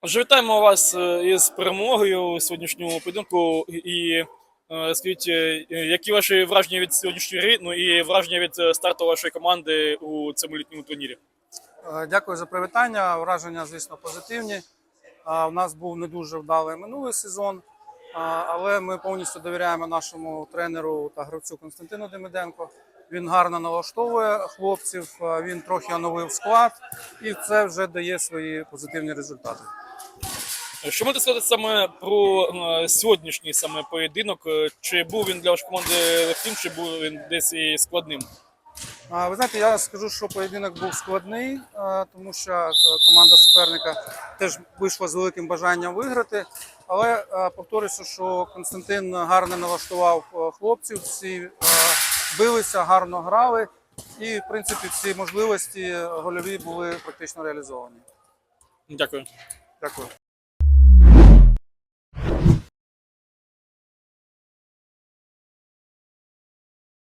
Отже, вітаємо вас е, із перемогою у сьогоднішньому поєдинку. І е, скажіть, е, які ваші враження від сьогоднішньої гри, ну і враження від старту вашої команди у цьому літньому турнірі? Дякую за привітання. Враження, звісно, позитивні. У нас був не дуже вдалий минулий сезон, але ми повністю довіряємо нашому тренеру та гравцю Константину Демиденко. Він гарно налаштовує хлопців, він трохи оновив склад, і це вже дає свої позитивні результати. Що можете сказати саме про е, сьогоднішній саме поєдинок? Е, Чи був він для вашої команди легким, чи був він десь і складним? А, Ви знаєте, я скажу, що поєдинок був складний, е, тому що команда суперника теж вийшла з великим бажанням виграти. Але е, повторюся, що Константин гарно налаштував хлопців, всі билися, гарно грали, і в принципі всі можливості гольові були практично реалізовані. Дякую. Дякую.